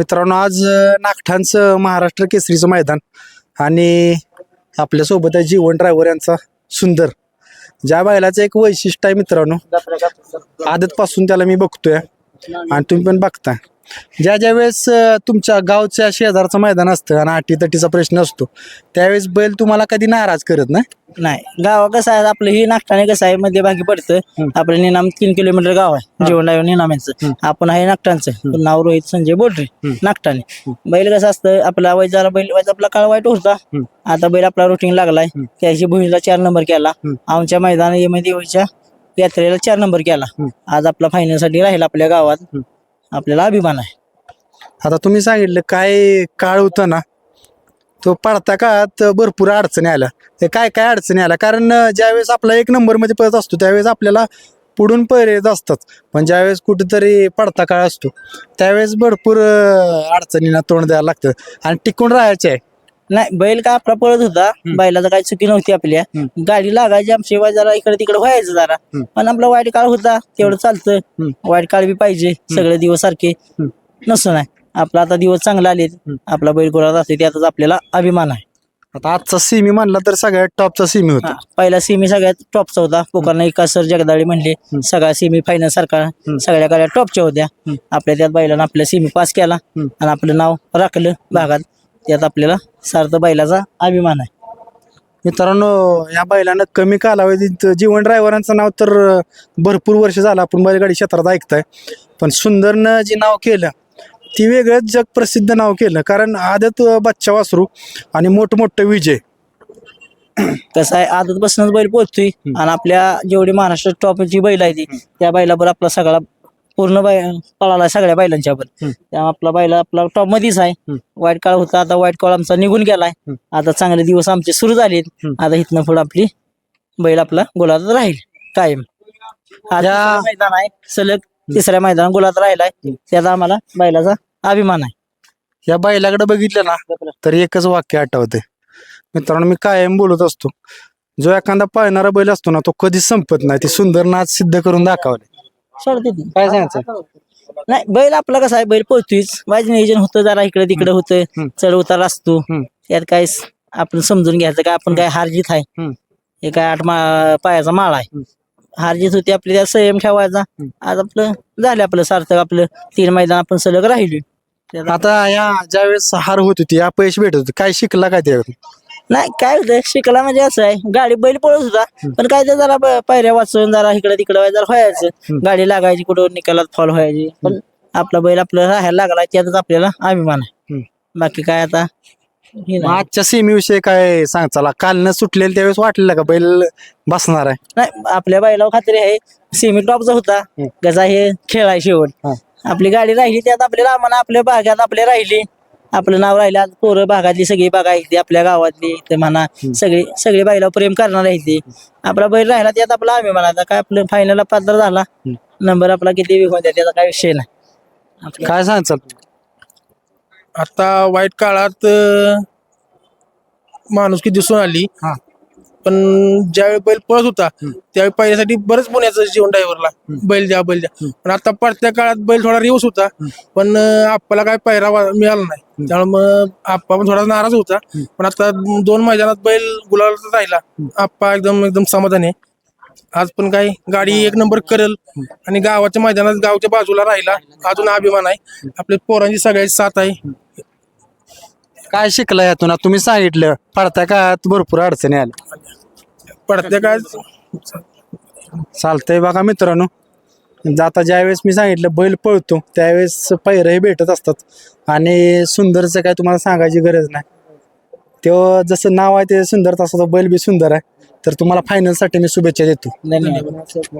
मित्रांनो आज नागठाणचं महाराष्ट्र केसरीचं मैदान आणि आपल्यासोबत आहे जीवन ड्रायव्हर यांचा सुंदर. ज्या बैलाचं एक वैशिष्ट्य आहे मित्रांनो आदतपासून त्याला मी बघतोय आणि तुम्ही पण बघताय. ज्या ज्या वेळेस तुमच्या गावच्या शेजारचं मैदान असतं आणि अटी तटीचा प्रश्न असतो त्यावेळेस बैल तुम्हाला कधी नाराज करत नाही? नाही. गाव कसं आहे आपलं ही नागठाणे कसं आहे मध्यभागी पडतं. आपलं निनाम तीन किलोमीटर गाव आहे. जेवण आहे निनाम्याचं. आपण आहे नागठाणचं. नाव रोहित संजय बोलरे नागठाणे. बैल कसं असतं आपला वय जरा बैल वय आपला काळ वाईट होता. आता बैल आपला रुटीन लागलाय. त्याची भुईला चार नंबर केला. आमच्या मैदानमध्ये देवीच्या यात्रेला चार नंबर केला. आज आपला फायनलसाठी राहील आपल्या गावात. आपल्याला अभिमान आहे. आता तुम्ही सांगितलं काय काळ होता ना तो पडता काळात भरपूर अडचणी आल्या. ते काय काय अडचणी आल्या? कारण ज्यावेळेस आपला एक नंबरमध्ये पळत असतो त्यावेळेस आपल्याला पुढून पळत येत असतात. पण ज्यावेळेस कुठेतरी पडता काळ असतो त्यावेळेस भरपूर अडचणींना तोंड द्यायला लागतं. आणि टिकून राहायचे आहे. नाही बैल का आपला पळत होता. बैलाचा काही चुकी नव्हती आपल्या. गाडी लागायची आमची वाय जरा इकडे तिकडे व्हायचं जरा. पण आपला वाईट काळ होता तेवढं चालतं. वाईट काळ बी पाहिजे सगळे दिवस सारखे. नसतं नाही. आपला आता दिवस चांगला आले. आपला बैल गोळात असते त्यातच आपल्याला अभिमान आहे. आता आजचा सिमी म्हणला तर सगळ्यात टॉपचा सिमी होता. पहिला सेमी सगळ्यात टॉपचा होता. पोकारना एका सर जगदाळी म्हणले सगळ्या सेमी फायनल सारखा सगळ्या गाड्या टॉपच्या होत्या. आपल्या त्यात बैलानं आपल्या सेमी पास केला आणि आपलं नाव राखलं भागात. त्यात आपल्याला सार्थ बैलाचा अभिमान आहे. मित्रांनो या बैलानं कमी कालावधीत जीवन ड्रायव्हरांचं नाव तर भरपूर वर्ष झालं आपण बैलगाडी क्षेत्रात ऐकताय. पण सुंदरनं जे नाव केलं ती वेगळंच जग प्रसिद्ध नाव केलं. कारण आदत बच्चा वासरू आणि मोठमोठे विजय. कसं आहे आदत बसनच बैल पोहोचतोय. आणि आपल्या जेवढी महाराष्ट्र टॉपची बैल आहे ती त्या बैलावर आपला सगळा पूर्ण बै पळाला सगळ्या बैलांच्या त्यामुळे आपला बैल आपला टॉप मध्येच आहे. वाईट काळ होता आता वाईट काळ आमचा निघून गेलाय. आता चांगले दिवस आमचे सुरू झालेत आता इथनं पुढे आपली बैल आपला गोलात राहील. कायम. तिसरं मैदान आहे. सलग तिसऱ्या मैदान गोलात राहिलाय. त्याचा आम्हाला बैलाचा अभिमान आहे. या बैलाकडे बघितलं ना तर एकच वाक्य आठवते. मित्रांनो मी कायम बोलत असतो. जो एखादा पाळणारा बैल असतो ना तो कधीच संपत नाही. ते सुंदर नाच सिद्ध करून दाखवले. सोडते ती. काय सांगायचं? नाही बैल आपला कसा आहे? बैल पोहोचतोयच माझं नियोजन होतं जरा इकडे तिकडे होतं. चढ उतार असतो. त्यात काय आपण समजून घ्यायचं काय आपण काय हारजीत आहे. हे काय आठ मा पायाचा माळ आहे. हारजीत होती आपली त्यात संयम ठेवायचा. आज आपलं झालं आपलं सार्थक आपलं तीन मैदान आपण सलग राहिलो आता या ज्यावेळेस हार होत होती अपयश भेटत होती. काय शिकला काय त्यावेळी नाही काय होतं शिकला म्हणजे असं आहे. गाडी बैल पळत होता पण काय ते जरा पायऱ्या वाचून जरा इकडे तिकडे जरा व्हायचं. गाडी लागायची कुठं निकालात फॉल व्हायची. पण आपला बैल आपलं राहायला लागला त्यातच आपल्याला अभिमान आहे. हम्म. बाकी काय आता? हे मग नाही. आजच्या सेमी विषयी काय सांग चला कालनं सुटलेलं त्यावेळेस वाटलेलं का बैल बसणार आहे? नाही आपल्या बैलावर खात्री आहे. सेमी टॉपचा होता. कसा हे खेळ आहे शेवट. हा. आपली गाडी राहिली त्यात आपल्याला आम्हाला आपल्या भागात आपले राहिली. आपलं नाव राहिलं आज पोरं भागातली सगळी बघा इथे आपल्या गावातली ते म्हणा. सगळी सगळी बैलावर प्रेम करणार आहे ते. आपला बैल राहिला त्यात आपला आम्ही म्हणायचा काय आपलं फायनलला पात्र झाला. नंबर आपला किती बी होत्या त्याचा काय विषय नाही. आपलं काय सांगाल आता वाईट काळात अं, माणुसकी दिसून आली. हा. पण ज्यावेळी बैल पळत होता त्यावेळी पहिल्यासाठी बरंच पुण्याचं जीवन ड्रायव्हरला बैल द्या बैल द्या. पण आता पडत्या काळात बैल थोडा रिवर्स होता पण आप्पाला काय पायरा मिळाला नाही. त्यामुळे मग आप्पा पण थोडा नाराज होता. पण आता दोन मैदानात बैल गुलाला राहिला. आप्पा एकदम एकदम समाधानी आहे. आज पण काय गाडी एक नंबर करेल आणि गावाच्या मैदानात गावच्या बाजूला राहिला. अजून अभिमान आहे. आपल्या पोरांची सगळ्याची साथ आहे. काय शिकला यातून? आता तुम्ही सांगितलं पडत्या काळात भरपूर अडचणी आल्या. पडत्या काय चालतंय बघा मित्रांनो. आता ज्यावेळेस मी सांगितलं बैल पळतो त्यावेळेस पैरही भेटत असतात. आणि सुंदरचं काय तुम्हाला सांगायची गरज नाही. तो जसं नाव आहे ते सुंदर तसं तो बैल बी सुंदर आहे. तर तुम्हाला फायनलसाठी मी शुभेच्छा देतो. धन्यवाद.